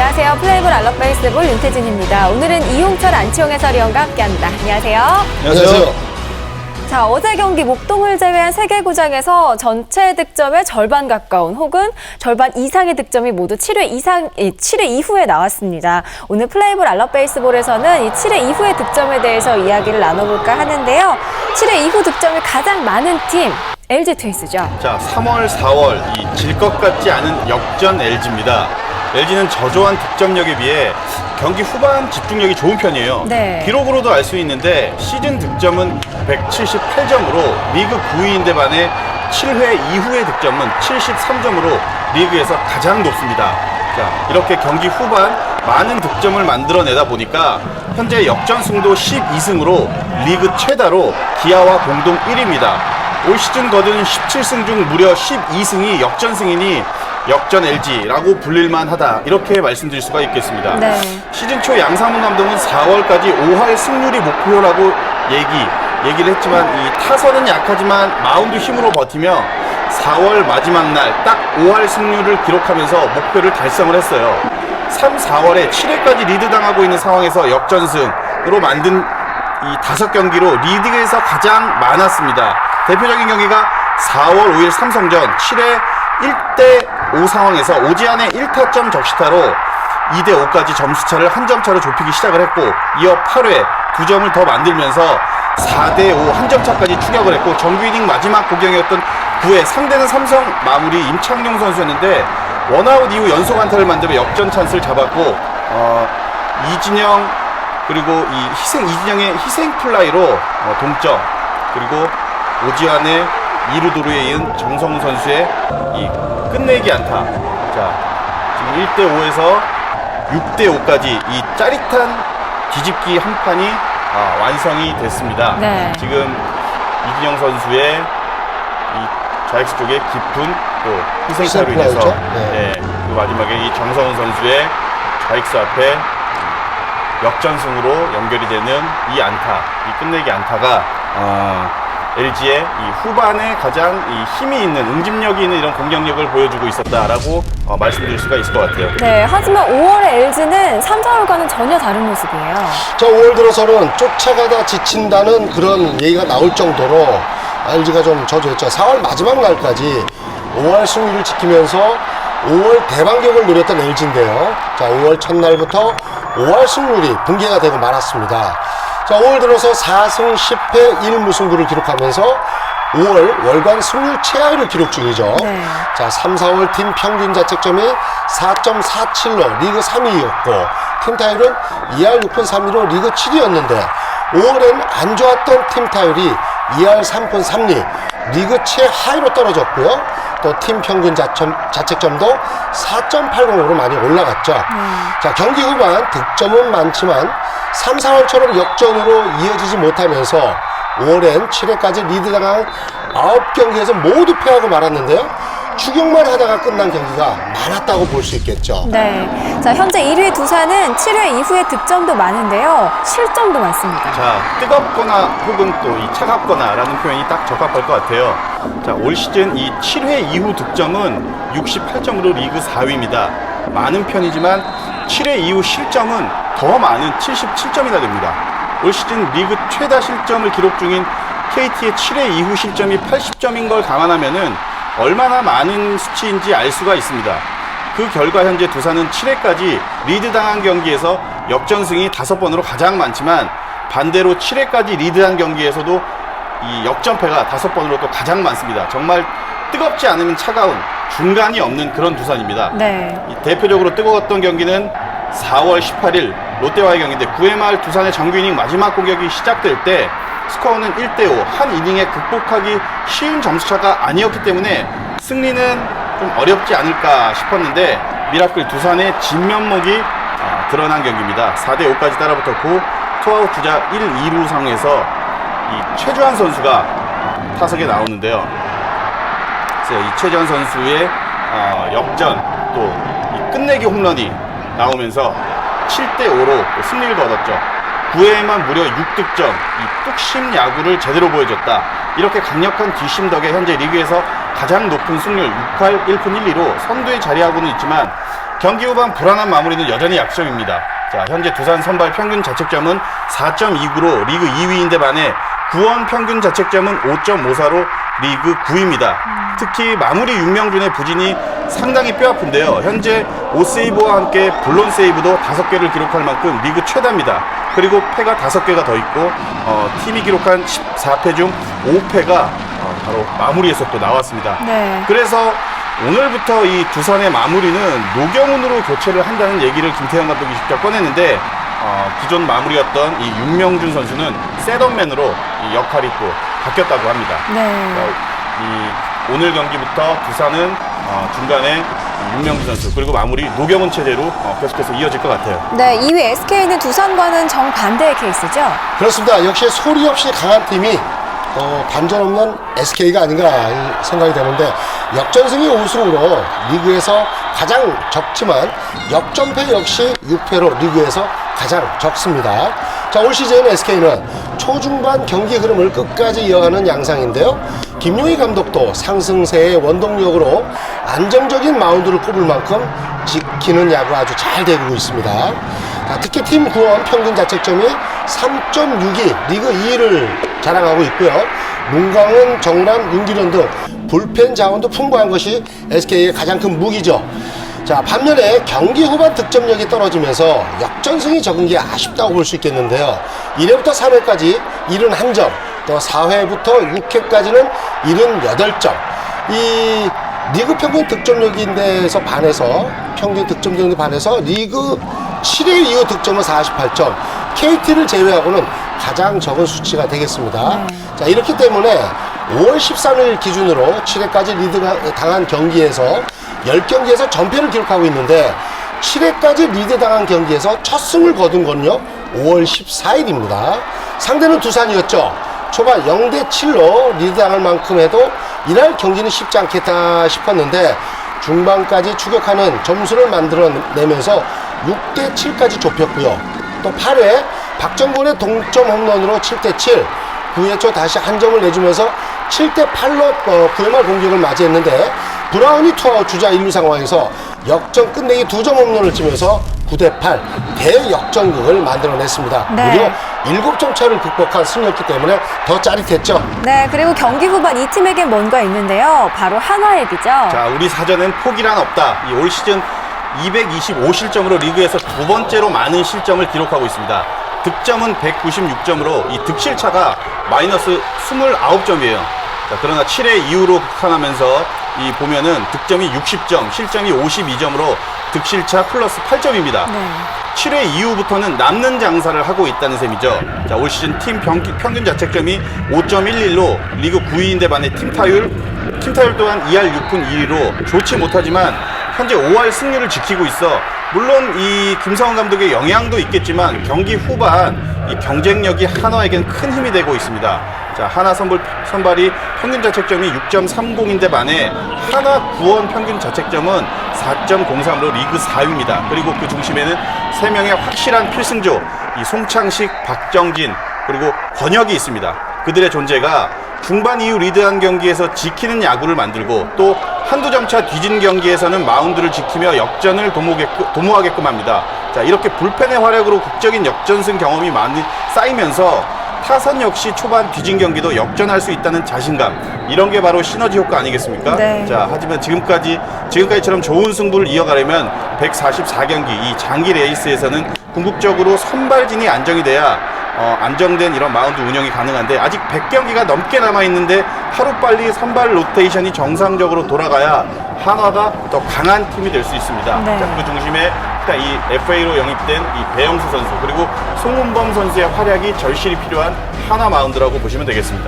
안녕하세요. 플레이볼 알럽 베이스볼 윤태진입니다. 오늘은 이용철 안치홍 해설위원과 함께합니다. 안녕하세요. 안녕하세요. 자, 어제 경기 목동을 제외한 세 개 구장에서 전체 득점의 절반 가까운 혹은 절반 이상의 득점이 모두 7회 이상, 7회 이후에 나왔습니다. 오늘 플레이볼 알럽 베이스볼에서는 이 7회 이후의 득점에 대해서 이야기를 나눠볼까 하는데요. 7회 이후 득점이 가장 많은 팀, LG 트윈스죠. 자, 3월, 4월 이 질 것 같지 않은 역전 LG입니다. LG는 저조한 득점력에 비해 경기 후반 집중력이 좋은 편이에요. 네. 기록으로도 알 수 있는데 시즌 득점은 178점으로 리그 9위인데 반해 7회 이후의 득점은 73점으로 리그에서 가장 높습니다. 자, 이렇게 경기 후반 많은 득점을 만들어내다 보니까 현재 역전승도 12승으로 리그 최다로 기아와 공동 1위입니다. 올 시즌 거둔 17승 중 무려 12승이 역전승이니 역전 LG라고 불릴만 하다 이렇게 말씀드릴 수가 있겠습니다. 네. 시즌 초 양상문 감독은 4월까지 5할 승률이 목표라고 얘기 얘기를 했지만 이 타선은 약하지만 마운드 힘으로 버티며 4월 마지막 날 딱 5할 승률을 기록하면서 목표를 달성을 했어요. 3, 4월에 7회까지 리드 당하고 있는 상황에서 역전승으로 만든 이 다섯 경기로 리드에서 가장 많았습니다. 대표적인 경기가 4월 5일 삼성전 7회 1대 5 상황에서 오지안의 1타점 적시타로 2대 5까지 점수차를 한 점 차로 좁히기 시작을 했고 이어 8회 두 점을 더 만들면서 4대 5 한 점 차까지 추격을 했고 정규 이닝 마지막 고경이었던 9회 상대는 삼성 마무리 임창용 선수였는데 원아웃 이후 연속 안타를 만들어 역전 찬스를 잡았고 어, 이진영 그리고 이 희생 이진영의 희생 플라이로 어, 동점 그리고 오지환의 2루 도루에 이은 정성훈 선수의 이 끝내기 안타 자 지금 1대 5에서 6대 5까지 이 짜릿한 뒤집기 한 판이 아, 완성이 됐습니다. 네. 지금 이진영 선수의 이 좌익수 쪽에 깊은 또 희생타로 인해서? 네. 네, 그리고 마지막에 이 정성훈 선수의 좌익수 앞에 역전승으로 연결이 되는 이 안타, 이 끝내기 안타가 어, LG의 이 후반에 가장 이 힘이 있는 응집력이 있는 이런 공격력을 보여주고 있었다라고 어, 말씀드릴 수가 있을 것 같아요. 네, 하지만 5월의 LG는 3, 4월과는 전혀 다른 모습이에요. 자, 5월 들어서는 쫓아가다 지친다는 그런 얘기가 나올 정도로 LG가 좀 저조했죠. 4월 마지막 날까지 5월 승리를 지키면서 5월 대반격을 노렸던 LG인데요. 자, 5월 첫날부터 5월 승률이 붕괴가 되고 말았습니다. 자, 5월 들어서 4승 10패 1무승부를 기록하면서 5월 월간 승률 최하위를 기록 중이죠. 네. 자, 3, 4월 팀 평균 자책점이 4.47로 리그 3위였고 팀 타율은 2할 6푼 3리로 리그 7위였는데 5월엔 안 좋았던 팀 타율이 2할 3푼 3리 리그 최하위로 떨어졌고요. 또 팀 평균 자점, 자책점도 4.80으로 많이 올라갔죠. 자, 경기 후반 득점은 많지만 3, 4월처럼 역전으로 이어지지 못하면서 5월엔 7회까지 리드당한 9경기에서 모두 패하고 말았는데요. 추격만 하다가 끝난 경기가 많았다고 볼 수 있겠죠. 네. 자, 현재 1위 두산은 7회 이후에 득점도 많은데요. 실점도 많습니다. 자, 뜨겁거나 혹은 또 이 차갑거나라는 표현이 딱 적합할 것 같아요. 자, 올 시즌 이 7회 이후 득점은 68점으로 리그 4위입니다. 많은 편이지만 7회 이후 실점은 더 많은 77점이나 됩니다. 올 시즌 리그 최다 실점을 기록 중인 KT의 7회 이후 실점이 80점인 걸 감안하면은 얼마나 많은 수치인지 알 수가 있습니다. 그 결과 현재 두산은 7회까지 리드당한 경기에서 역전승이 5번으로 가장 많지만 반대로 7회까지 리드한 경기에서도 이 역전패가 5번으로 또 가장 많습니다. 정말 뜨겁지 않으면 차가운 중간이 없는 그런 두산입니다. 네. 이 대표적으로 뜨거웠던 경기는 4월 18일 롯데와의 경기인데 9회 말 두산의 정규 이닝 마지막 공격이 시작될 때 스코어는 1대5 한 이닝에 극복하기 쉬운 점수차가 아니었기 때문에 승리는 좀 어렵지 않을까 싶었는데 미라클 두산의 진면목이 아, 드러난 경기입니다. 4대5까지 따라붙었고 투아웃 주자 1, 2루 상황에서 이 최주환 선수가 타석에 나오는데요. 이 최전 선수의 어, 역전 또이 끝내기 홈런이 나오면서 7대 5로 승리를 거뒀죠. 9회에만 무려 6득점, 이 뚝심 야구를 제대로 보여줬다. 이렇게 강력한 뒷심 덕에 현재 리그에서 가장 높은 승률 6할 1푼 1리로 선두에 자리하고는 있지만 경기 후반 불안한 마무리는 여전히 약점입니다. 자, 현재 두산 선발 평균 자책점은 4.29로 리그 2위인데 반해 구원 평균 자책점은 5.54로 리그 9위입니다. 특히 마무리 윤명준의 부진이 상당히 뼈아픈데요. 현재 5세이브와 함께 블론 세이브도 5개를 기록할 만큼 리그 최다입니다. 그리고 패가 5개가 더 있고 어, 팀이 기록한 14패 중 5패가 어, 바로 마무리에서 또 나왔습니다. 네. 그래서 오늘부터 이 두산의 마무리는 노경훈으로 교체를 한다는 얘기를 김태형 감독이 직접 꺼냈는데 어, 기존 마무리였던 이 윤명준 선수는 셋업맨으로 이 역할이 또 바뀌었다고 합니다. 네. 어, 이 오늘 경기부터 두산은 어, 중간에 이 윤명준 선수 그리고 마무리 노경훈 체제로 어, 계속해서 이어질 것 같아요. 네, 2위 SK는 두산과는 정반대의 케이스죠. 그렇습니다. 역시 소리 없이 강한 팀이 어, 반전 없는 SK가 아닌가 이 생각이 되는데 역전승이 5승으로 리그에서 가장 적지만 역전패 역시 6패로 리그에서 가장 적습니다. 자, 올 시즌 SK는 초중반 경기 흐름을 끝까지 이어가는 양상인데요. 김용희 감독도 상승세의 원동력으로 안정적인 마운드를 꼽을 만큼 지키는 야구 아주 잘 되고 있습니다. 자, 특히 팀 구원 평균 자책점이 3.62 리그 2위를 자랑하고 있고요. 문광은, 정남, 윤기련 등 불펜 자원도 풍부한 것이 SK의 가장 큰 무기죠. 자, 반면에 경기 후반 득점력이 떨어지면서 역전승이 적은 게 아쉽다고 볼 수 있겠는데요. 1회부터 3회까지 71점, 또 4회부터 6회까지는 78점. 이 리그 평균 득점력인데서 반해서 평균 득점력에 반해서 리그 7회 이후 득점은 48점. KT를 제외하고는 가장 적은 수치가 되겠습니다. 자, 이렇기 때문에 5월 13일 기준으로 7회까지 리드 당한 경기에서 10경기에서 전패를 기록하고 있는데 7회까지 리드 당한 경기에서 첫 승을 거둔 건요 5월 14일입니다. 상대는 두산이었죠. 초반 0대 7로 리드 당할 만큼 해도 이날 경기는 쉽지 않겠다 싶었는데 중반까지 추격하는 점수를 만들어내면서 6대 7까지 좁혔고요. 또 8회 박정권의 동점 홈런으로 7대 7, 9회 초 다시 한 점을 내주면서 7대 8로 어, 9회 말 공격을 맞이했는데 브라운이 투아웃 주자 1루 상황에서 역전 끝내기 두 점 홈런을 치면서 9대 8 대역전극을 만들어냈습니다. 네. 무려 7점 차를 극복한 승리였기 때문에 더 짜릿했죠. 네, 그리고 경기 후반 이 팀에게 뭔가 있는데요. 바로 한화앱이죠. 자, 우리 사전엔 포기란 없다. 이 올 시즌 225실점으로 리그에서 두 번째로 많은 실점을 기록하고 있습니다. 득점은 196점으로 이 득실차가 마이너스 29점이에요. 자, 그러나 7회 이후로 극한하면서 이 보면은 득점이 60점, 실점이 52점으로 득실차 플러스 8점입니다. 네. 7회 이후부터는 남는 장사를 하고 있다는 셈이죠. 자, 올 시즌 팀 평균, 평균 자책점이 5.11로 리그 9위인데 반해 팀 타율, 팀 타율 또한 2할 6푼 2리로 좋지 못하지만 현재 5할 승률을 지키고 있어 물론 이 김성원 감독의 영향도 있겠지만 경기 후반 이 경쟁력이 한화에겐 큰 힘이 되고 있습니다. 자, 하나 선발, 선발이 평균 자책점이 6.30인데 반해 하나 구원 평균 자책점은 4.03로 리그 4위입니다. 그리고 그 중심에는 세명의 확실한 필승조, 이 송창식, 박정진, 그리고 권혁이 있습니다. 그들의 존재가 중반 이후 리드한 경기에서 지키는 야구를 만들고 또 한두 점차 뒤진 경기에서는 마운드를 지키며 역전을 도모하게끔, 도모하게끔 합니다. 자, 이렇게 불펜의 활약으로 극적인 역전승 경험이 많이 쌓이면서 타선 역시 초반 뒤진 경기도 역전할 수 있다는 자신감 이런 게 바로 시너지 효과 아니겠습니까? 네. 자 하지만 지금까지 지금까지처럼 좋은 승부를 이어가려면 144경기 이 장기 레이스에서는 궁극적으로 선발진이 안정이 돼야 어, 안정된 이런 마운드 운영이 가능한데 아직 100경기가 넘게 남아 있는데 하루 빨리 선발 로테이션이 정상적으로 돌아가야 한화가 더 강한 팀이 될 수 있습니다. 네. 자, 그 중심에 일단 이 FA로 영입된 이 배영수 선수 그리고 송은범 선수의 활약이 절실히 필요한 한화 마운드라고 보시면 되겠습니다.